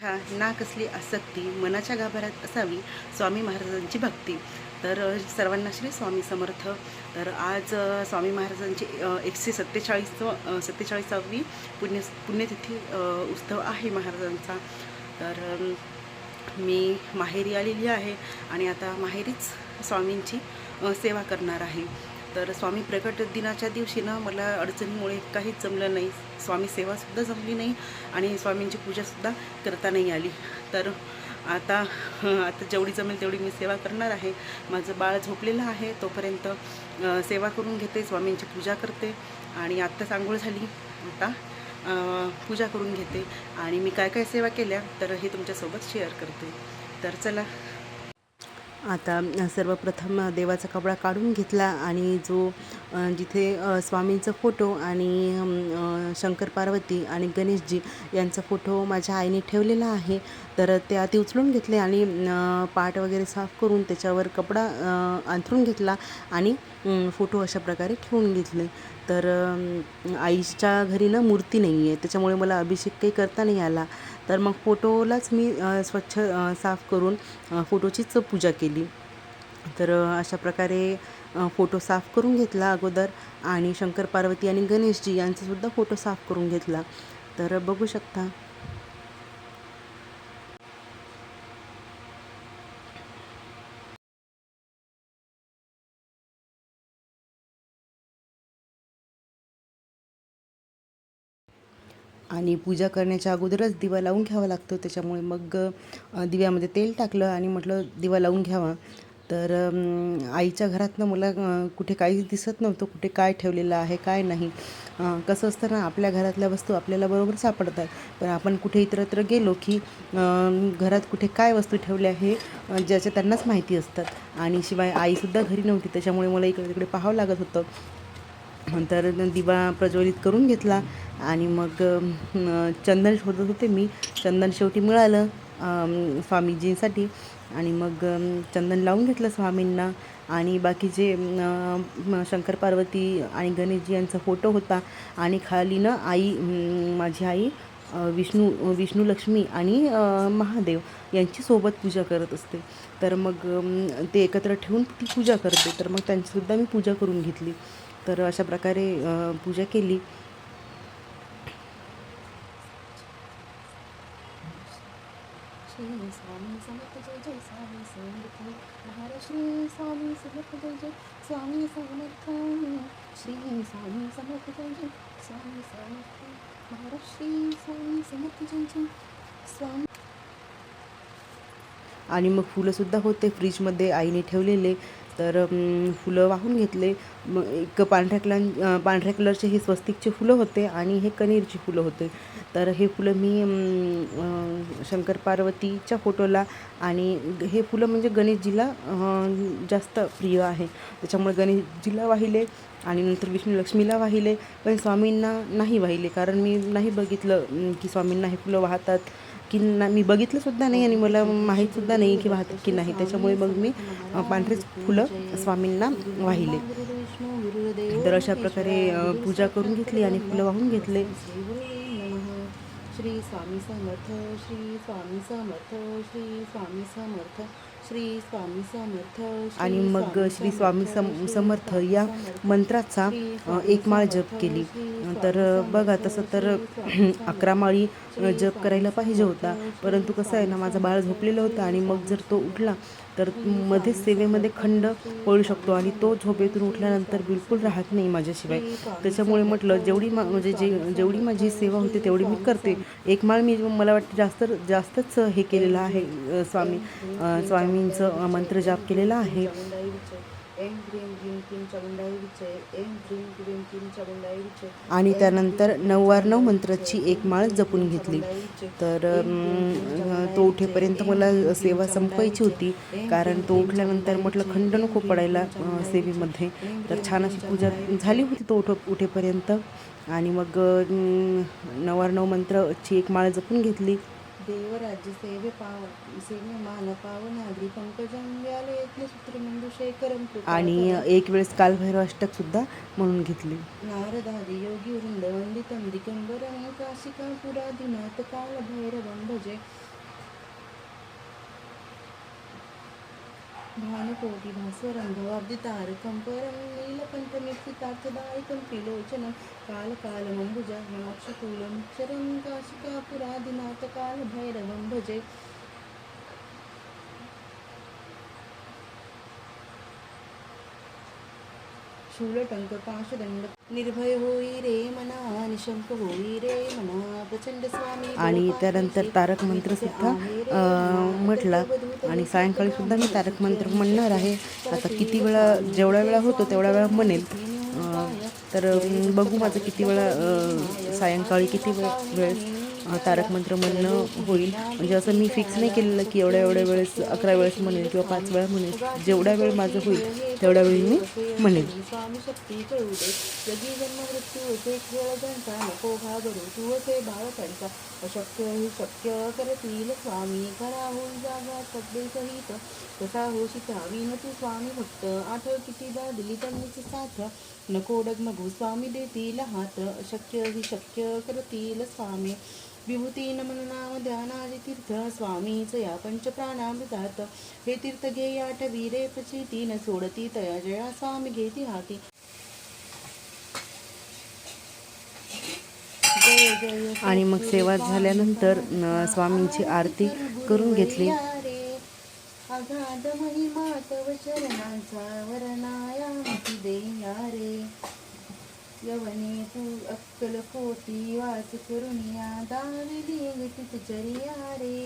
हा ना कसली आसक्ती मनाच्या गाभाऱ्यात असावी स्वामी महाराजांची भक्ती. तर सर्वांना श्री स्वामी समर्थ. तर आज स्वामी महाराजांची एकशे सत्तेचाळीस सत्तेचाळीसावी पुण्य पुण्यतिथी उत्सव आहे महाराजांचा. तर मी माहेरी आलेली आहे आणि आता माहेरीच स्वामींची सेवा करणार आहे. तर स्वामी प्रकट दिनाच्या दिवशी ना मला अडचणीमुळे काहीच जमलं नाही. स्वामी सेवासुद्धा जमली नाही आणि स्वामींची पूजासुद्धा करता नाही आली. तर आता आता जेवढी जमेल तेवढी मी सेवा करणार आहे. माझं बाळ झोपलेलं आहे तोपर्यंत सेवा करून घेते स्वामींची पूजा करते आणि आत्ताच आंघोळ झाली. आता पूजा करून घेते आणि मी काय काय सेवा केल्या तर हे तुमच्यासोबत शेअर करते. तर चला आता सर्वप्रथम देवाचा कपडा काढून घेतला आणि जो जिथे स्वामींचा फोटो आणि शंकर पार्वती आणि गणेशजी यांचा फोटो माझ्या आईने ठेवलेला आहे. तर त्या आधी उचलून घेतले आणि पाट वगैरे साफ करून त्याच्यावर कपडा अंथरून घेतला आणि फोटो अशा प्रकारे ठेवून घेतले. तर आईच्या घरी ना मूर्ती नाही आहे त्याच्यामुळे मला अभिषेक काही करता नाही आला. तर मग फोटोलाच मी स्वच्छ साफ करून फोटोचीच पूजा केली. तर अशा प्रकारे फोटो साफ करून घेतला अगोदर आणि शंकर पार्वती आणि गणेशजी यांचासुद्धा फोटो साफ करून घेतला. तर बघू शकता. आणि पूजा करण्याच्या अगोदरच दिवा लावून घ्यावा लागतो. त्याच्यामुळे मग दिव्यामध्ये तेल टाकलं आणि म्हटलं दिवा लावून घ्यावा. तर आईच्या घरातनं मला कुठे काहीच दिसत नव्हतं कुठे काय ठेवलेलं आहे काय नाही. कसं असतं ना आपल्या घरातल्या वस्तू आपल्याला बरोबर सापडतात. पण आपण कुठे इतरत्र गेलो की घरात कुठे काय वस्तू ठेवल्या हे ज्याच्या त्यांनाच माहिती असतात. आणि शिवाय आईसुद्धा घरी नव्हती त्याच्यामुळे मला इकडे तिकडे पाहावं लागत होतं. नंतर दिवा प्रज्वलित करून घेतला आणि मग चंदन शोधत होते मी. चंदन शेवटी मिळालं स्वामीजींसाठी. आणि मग चंदन लावून घेतलं स्वामींना. आणि बाकीचे शंकर पार्वती आणि गणेशजी यांचा फोटो होता. आणि खाली ना आई माझी आई विष्णू विष्णू लक्ष्मी आणि महादेव यांची सोबत पूजा करत असते. तर मग ते एकत्र ठेवून ती पूजा करते. तर मग त्यांचीसुद्धा मी पूजा करून घेतली. तर अशा प्रकारे पूजा केली. श्री स्वामी समर्थ जय जय स्वामी समर्थ महाराज श्री स्वामी समर्थ जय जय स्वामी समर्थ श्री स्वामी समर्थ जय जय स्वामी समर्थ महाराज श्री स्वामी समर्थ जय जय स्वामी आणि मग फुलंसुद्धा होते फ्रीजमध्ये आईने ठेवलेले. तर फुलं वाहून घेतले. मग एक पांढऱ्या कलर पांढऱ्या कलरचे हे स्वस्तिकचे फुलं होते आणि हे कनेरची फुलं होते. तर हे फुलं मी शंकर पार्वतीच्या फोटोला आणि हे फुलं म्हणजे गणेशजीला जास्त प्रिय आहे. त्याच्यामुळे गणेशजीला वाहिले. आणि नंतर विष्णू लक्ष्मीला वाहिले पण स्वामींना नाही वाहिले. कारण मी नाही बघितलं की स्वामींना हे फुलं वाहतात की ना मी बघितलंसुद्धा नाही आणि मला माहीतसुद्धा नाही की वाहतात की नाही. त्याच्यामुळे मग मी पांढरेच फुलं स्वामींना वाहिले. तर अशा प्रकारे पूजा करून घेतली आणि फुलं वाहून घेतले. श्री श्री स्वामी समर्थ श्री स्वामी समर्थ श्री स्वामी समर्थ. श्री स्वामी समर्थ आणि मग श्री स्वामी सम समर्थ या मंत्राचा एक माळ जप केली. तर बघा तसं तर अकरा माळी जप करायला पाहिजे होता. परंतु कसं आहे ना माझं बाळ झोपलेलं होतं आणि मग जर तो उठला तर मध्येच सेवेमध्ये खंड पळू पडू शकतो आणि तो झोपेतून उठल्यानंतर बिलकुल राहत नाही माझ्याशिवाय. त्याच्यामुळे म्हटलं जेवढी मा म्हणजे जे जेवढी माझी सेवा होती तेवढी मी करते. एक माळ मी मला वाटतं जास्त जास्तच हे केलेलं आहे स्वामी स्वामींचं मंत्र जाप केलेला आहे. आणि त्यानंतर ह्रीम क्लीम नववार नऊ चामुंडाई मंत्राची एक माळ जपून घेतली. तर तो उठेपर्यंत मला सेवा संपवायची होती. कारण तो उठल्यानंतर म्हटलं खंड नको पडायला सेवेमध्ये. तर छान अशी पूजा. झाली होती तो उठ उठेपर्यंत. आणि मग अम, नववार नऊ मंत्रची एक माळ जपून घेतली. देवराज्य सेवे पावन सेवे मान पावन पंकजं सूत्र मेंदू शेखरं आणि एक वेळेस कालभैरवाष्टक सुद्धा म्हणून घेतली. नारदादि योगी वृंद वंदितं दिगंबरं काशिका पुरादिनाथ काल भैरवं भजे भानुकोटि भास्वरं भवाब्दितारकं परं नीलकण्ठमिक्षितार्थदायकं त्रिलोचनं कालकालमम्बुजाक्षतूलं चरं काशिकापुरादिनाथकालभैरवं भजे शूलटंक पाशदंड निर्भय होई रे मना निशंक होई रे मना प्रचंड स्वामी आणि त्यानंतर तारक मंत्र सुद्धा म्हटला. आणि सायंकाळी सुद्धा मी तारक मंत्र म्हणणार आहे. आता किती वेळा जेवढा वेळा होतो तेवढा वेळा म्हणेल. तर बघू माझं किती वेळा सायंकाळी किती वेळ वेळेस अं, तारक मंत्र म्हणणं होईल. म्हणजे असं मी फिक्स नाही केलेलं की एवढ्या एवढ्या वेळेस अकरा वेळेस म्हणेल किंवा पाच वेळा म्हणेल. जेवढ्या वेळ माझं होईल तेवढ्या वेळी मी म्हणेल. स्वामी मृत्यू खेळ नको तू अशक्य ही शक्य करतील स्वामी करा होईल जागा सगळे सहित. कसा होशित हवी न तू स्वामी भक्त. आठव कितीदा दिली त्यांनीच साथ नको डगमगू स्वामी देतील हात अशक्य ही शक्य करतील स्वामी. विभूती नमन नाम ध्यानादि तीर्थ स्वामीच या पंचप्राणामृतात हे तीर्थ घे आठवी रे प्रचिती न सोडती तया जया स्वामी घेती हाती आणि मग सेवा झाल्यानंतर स्वामींची आरती करून घेतली. अगाध महिमा तव चरणांचा वरनाया देया रे यवने तू अक्कल कोटी वाच करुनिया दाविली घटित जरिया रे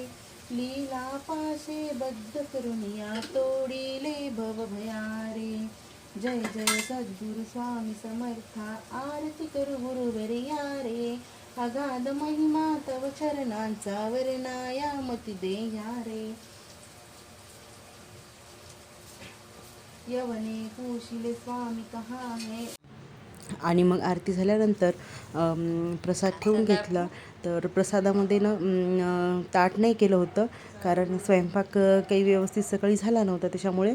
लीला पाशे बद्ध करुनिया तोडिले भव भया रे जय जय सद्गुरु स्वामी समर्था. आरती करू गुरुवरिया रे अगाध महिमा तव चरणांचा वरनाया मती देया रे यवने कुशिले स्वामी कहा है? आणि मग आरती झाल्यानंतर प्रसाद ठेवून घेतला. तर प्रसादामध्ये ना ताट नाही केलं होतं. कारण स्वयंपाक काही व्यवस्थित सकाळी झाला नव्हता. त्याच्यामुळे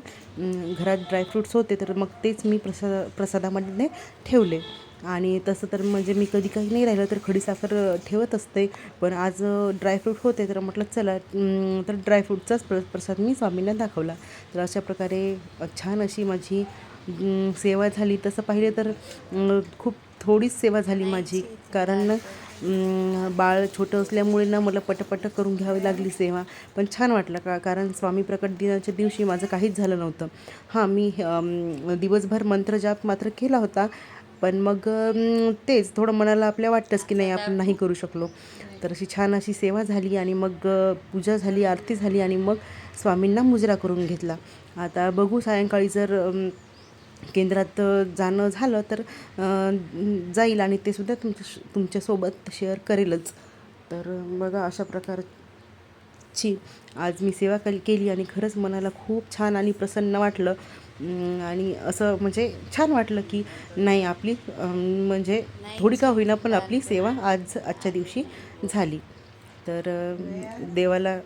घरात ड्रायफ्रूट्स होते. तर मग तेच मी प्रसाद प्रसादामध्ये ठेवले. आणि तसं तर म्हणजे मी कधी काही नाही राहिलं तर खडीसाखर साखर ठेवत असते. पण आज ड्रायफ्रूट होते तर म्हटलं चला तर ड्रायफ्रूटचाच प्र प्रसाद मी स्वामींना दाखवला. तर अशा प्रकारे छान अशी माझी सेवा झाली. तसं पाहिलं तर खूप थोडीच सेवा झाली माझी. कारण बाळ छोटं असल्यामुळे ना मला पटपट करून घ्यावी लागली सेवा. पण छान वाटलं का कारण स्वामी प्रकट दिनाच्या दिवशी माझं काहीच झालं नव्हतं. हां मी दिवसभर मंत्रजाप मात्र केला होता. पण मग तेच थोडं मनाला आपल्या वाटतंच की नाही आपण नाही करू शकलो. तर अशी छान अशी सेवा झाली आणि मग पूजा झाली आरती झाली आणि मग स्वामींना मुजरा करून घेतला. आता बघू सायंकाळी जर केंद्रात जाणं झालं तर जाईल आणि ते सुद्धा तुमच्या तुमच्यासोबत शेअर करेलच. तर बघा अशा प्रकारची आज मी सेवा केली आणि खरंच मनाला खूप छान आणि प्रसन्न वाटलं. आणि असं म्हणजे छान वाटलं की नाही आपली म्हणजे थोडी का होईना पण आपली सेवा आज आजच्या दिवशी झाली. तर देवाला